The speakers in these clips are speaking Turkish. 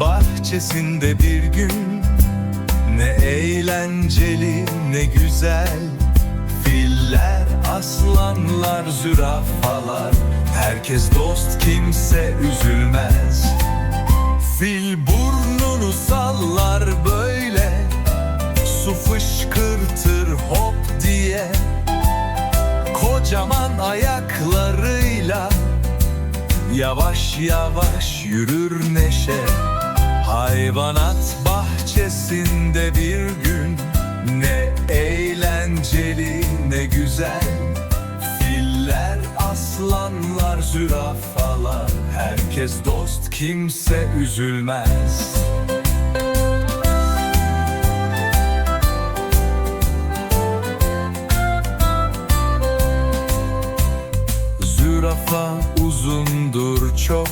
bahçesinde bir gün Ne eğlenceli ne güzel. Filler, aslanlar, zürafalar. Herkes dost kimse üzülmez. Fil burnunu sallar böyle. Su fışkırtır hop diye. Kocaman ayaklarıyla Yavaş yavaş yürür neşe. Hayvanat bahçesinde bir gün. Ne eğlenceli ne güzel. Filler, aslanlar, zürafalar. Herkes dost kimse üzülmez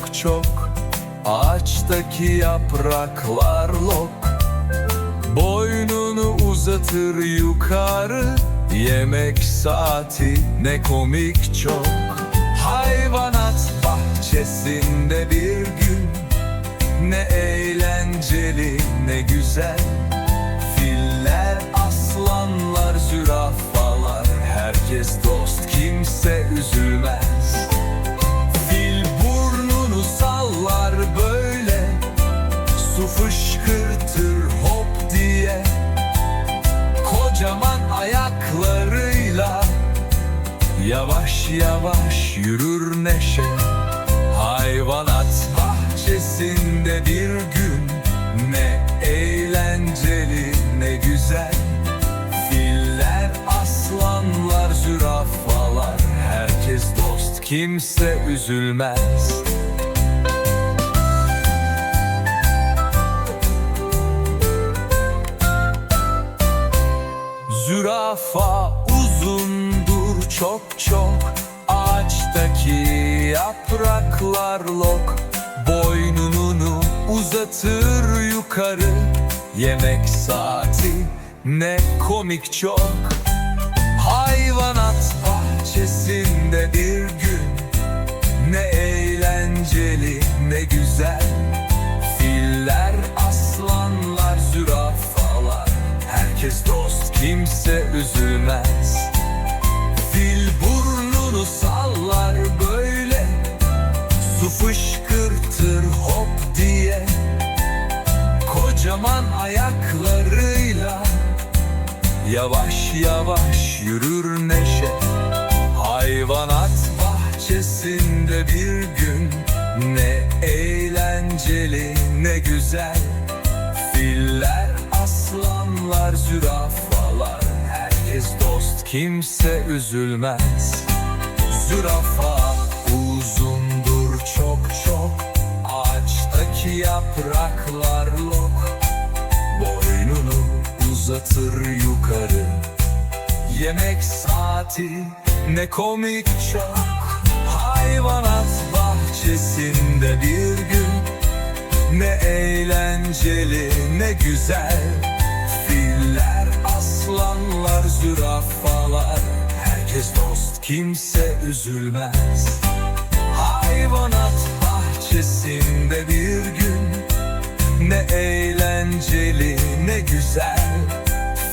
çok çok Ağaçtaki yapraklar lok. Boynunu uzatır yukarı Yemek saati ne komik çok. Hayvanat bahçesinde bir gün Ne eğlenceli ne güzel. Filler, aslanlar, zürafalar Herkes dost kimse üzülmez fışkırtır hop diye Kocaman ayaklarıyla Yavaş yavaş yürür neşe. Hayvanat bahçesinde bir gün Ne eğlenceli ne güzel. Filler, aslanlar, zürafalar Herkes dost kimse üzülmez Zürafa uzundur çok çok. Ağaçtaki yapraklar lok. Boynunu uzatır yukarı. Yemek saati ne komik çok kimse üzülmez. Fil burnunu sallar böyle. Su fışkırtır hop diye. Kocaman ayaklarıyla Yavaş yavaş yürür neşe. Hayvanat bahçesinde bir gün Ne eğlenceli ne güzel. Filler, aslanlar, zürafalar Herkes dost kimse üzülmez. Zürafa uzundur çok çok. Ağaçtaki yapraklar lok. Boynunu uzatır yukarı. Yemek saati ne komik çok. Hayvanat bahçesinde bir gün. Ne eğlenceli ne güzel aslanlar, zürafalar. Herkes dost kimse üzülmez. Hayvanat bahçesinde bir gün Ne eğlenceli ne güzel.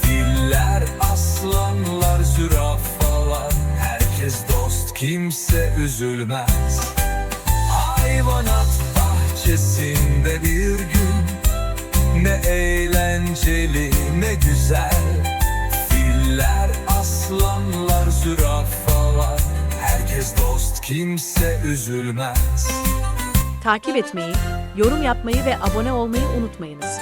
Filler, aslanlar, zürafalar. Herkes dost kimse üzülmez. Hayvanat bahçesinde bir gün Ne eğlenceli ne güzel Filler, aslanlar, zürafalar Herkes dost kimse üzülmez Takip etmeyi, yorum yapmayı ve abone olmayı unutmayınız.